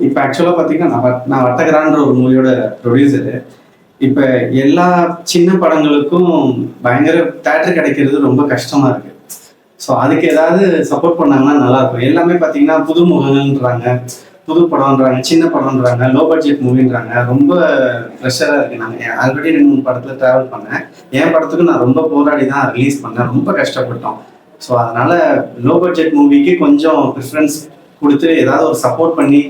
இப்போ ஆக்சுவலாக பார்த்தீங்கன்னா நான் வட்- நான் வட்டகரான்ற ஒரு மூவியோட ப்ரொடியூசரு இப்போ எல்லா சின்ன படங்களுக்கும் பயங்கர தேட்டர் கிடைக்கிறது ரொம்ப கஷ்டமா இருக்கு. ஸோ அதுக்கு ஏதாவது சப்போர்ட் பண்ணாங்கன்னா நல்லா இருக்கும் எல்லாமே பார்த்தீங்கன்னா புது முகங்கள்ன்றாங்க புது படம்ன்றாங்க சின்ன படம்ன்றாங்க லோ பட்ஜெட் மூவின்றாங்க ரொம்ப ப்ரெஷராக இருக்கு. நாங்கள் ஆல்ரெடி ரெண்டு மூணு படத்தில் ட்ராவல் பண்ணேன். என் படத்துக்கு நான் ரொம்ப போராடி தான் ரிலீஸ் பண்ணேன். ரொம்ப கஷ்டப்பட்டோம். ஸோ அதனால லோ பட்ஜெட் மூவிக்கு கொஞ்சம் ப்ரிஃபரன்ஸ் கொடுத்து ஏதாவது ஒரு சப்போர்ட் பண்ணி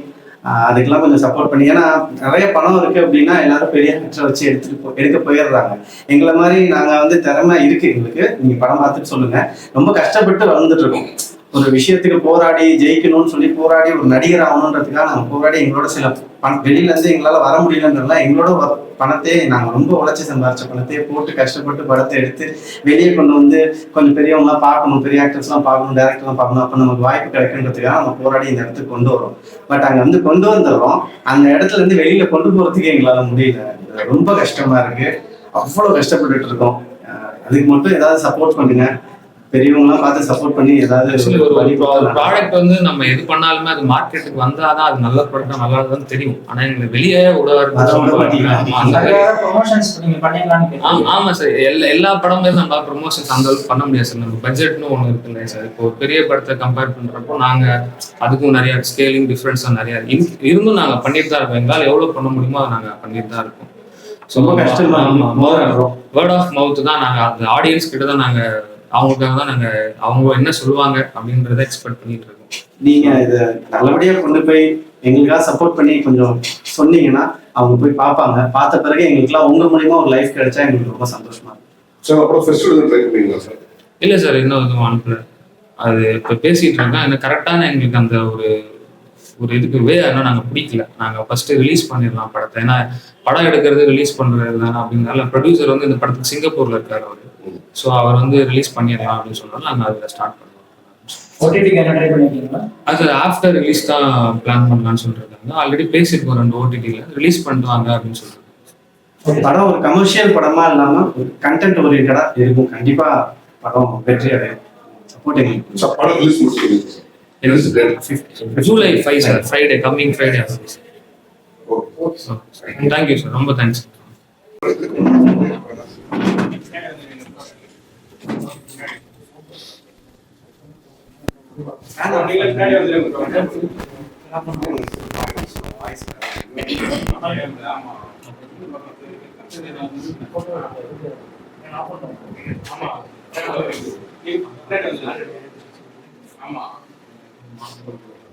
அதுக்கெல்லாம் கொஞ்சம் சப்போர்ட் பண்ணி. ஏன்னா நிறைய பணம் இருக்கு அப்படின்னா எல்லாரும் பெரிய ஆக்டரை வச்சு எடுத்துட்டு போ எடுக்க போயிடுறாங்க. எங்களை மாதிரி நாங்கள் வந்து திறமை இருக்கு எங்களுக்கு. நீங்க படம் பார்த்துட்டு சொல்லுங்க. ரொம்ப கஷ்டப்பட்டு வளர்ந்துட்டு இருக்கோம். ஒரு விஷயத்துக்கு போராடி ஜெயிக்கணும்னு சொல்லி போராடி ஒரு நடிகர் ஆகணுன்றதுக்காக நாங்கள் போராடி எங்களோட சில பணம் வெளியில இருந்து எங்களால வர முடியலன்றதுலாம் எங்களோட பணத்தை நாங்கள் ரொம்ப உழைச்சி சம்பாரிச்ச பணத்தையே போட்டு கஷ்டப்பட்டு படத்தை எடுத்து வெளியே கொண்டு வந்து கொஞ்சம் பெரியவங்களாம் பார்க்கணும் பெரிய ஆக்டர்ஸ்லாம் பார்க்கணும் டேரக்டர்லாம் பார்க்கணும் அப்போ நமக்கு வாய்ப்பு கிடைக்குன்றதுக்காக நம்ம போராடி இந்த இடத்துக்கு கொண்டு வரோம். பட் அங்கே வந்து கொண்டு வந்துடுறோம் அந்த இடத்துல இருந்து வெளியில கொண்டு போறதுக்கு எங்களால முடியல. ரொம்ப கஷ்டமா இருக்கு. அவ்வளோ கஷ்டப்பட்டுட்டு இருக்கோம். அதுக்கு மட்டும் ஏதாவது சப்போர்ட் பண்ணுங்க. பெரியவங்களாம் பார்த்து சப்போர்ட் பண்ணி ஏதாவது ஒரு ப்ராடக்ட் வந்து நம்ம எது பண்ணாலுமே அது மார்க்கெட்டுக்கு வந்தாதான் அது நல்ல ப்ராடக்ட் நல்லா இருக்குன்னு தெரியும். ஆனா எங்களுக்கு வெளியே மாட்டீங்களா? ஆமா, சார் எல்லா எல்லா படமே நம்ம ப்ரொமோஷன்ஸ் அந்த அளவுக்கு பண்ண முடியாது சார் நம்ம பட்ஜெட்னு ஒன்று இருக்கு இல்லையா சார் இப்போ ஒரு பெரிய படத்தை கம்பேர் பண்றப்போ நாங்க அதுக்கும் நிறைய ஸ்கேலிங் டிஃப்ரென்ஸ் நிறைய. இருந்தும் நாங்க பண்ணிட்டு தான் இருக்கோம். எங்களால் எவ்வளவு பண்ண முடியுமோ அதை நாங்க பண்ணிட்டு தான் இருக்கோம். ரொம்ப கஷ்டமா. வேர்ட் ஆஃப் மவுத் தான் நாங்க அந்த ஆடியன்ஸ் கிட்ட தான் நாங்க அவங்களுக்காக தான் நாங்க அவங்க என்ன சொல்லுவாங்க அப்படின்றத எக்ஸ்பெக்ட் பண்ணிட்டு இருக்கோம். நீங்க இதை நல்லபடியா கொண்டு போய் எங்களுக்காக சப்போர்ட் பண்ணி கொஞ்சம் சொன்னீங்கன்னா அவங்க போய் பார்ப்பாங்க. பார்த்த பிறகு எங்களுக்குலாம் உங்க மூலியமா ஒரு லைஃப் கிடைச்சா எங்களுக்கு ரொம்ப சந்தோஷமா இருக்கும். சார் அப்புறம் ஃபெஸ்டிவல் ட்ரை பண்ணீங்களா சார் இல்ல சார் இன்னும் எதுவும் அனுப்பல அது இப்ப பேசிட்டு இருக்கேன். எனக்கு கரெக்டான எங்களுக்கு அந்த ஒரு ஒரு இதுக்கு வே இன்னும் நாங்க பிடிக்கல. நாங்க ஃபர்ஸ்ட் ரிலீஸ் பண்ணிடலாம் படத்தை. ஏன்னா படம் எடுக்கிறது ரிலீஸ் பண்றது தானே அப்படிங்கிறனால ப்ரொடியூசர் வந்து இந்த படத்துக்கு சிங்கப்பூர்ல இருக்காரு அவரு. ஸோ அவர் வந்து ரிலீஸ் பண்ணிடலாம் அப்படின்னு சொன்னாலும் நாங்க அதில் ஸ்டார்ட் பண்ணுவோம். ஓடிடிக்கு என்ன ட்ரை பண்ணிருக்கீங்களா? அது ஆஃப்டர் ரிலீஸ் தான் பிளான் பண்ணலாம்னு சொல்லிருக்காங்க. ஆல்ரெடி பேசியிருக்கோம் ரெண்டு ஓடிடியில் ரிலீஸ் பண்ணிட்டு வாங்க அப்படின்னு சொல்லிட்டு படம் ஒரு கமர்ஷியல் படமா இல்லாம ஒரு கண்டென்ட் ஓரியன்டா இருக்கும். கண்டிப்பா படம் வெற்றி அடையும். சப்போர்ட் படம் release? July five sir Friday coming Friday okay thank you sir ரொம்ப தேங்க்ஸ் நீ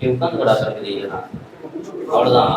உட்காந்துக்கடா சங்கதி அவ்வளோதான்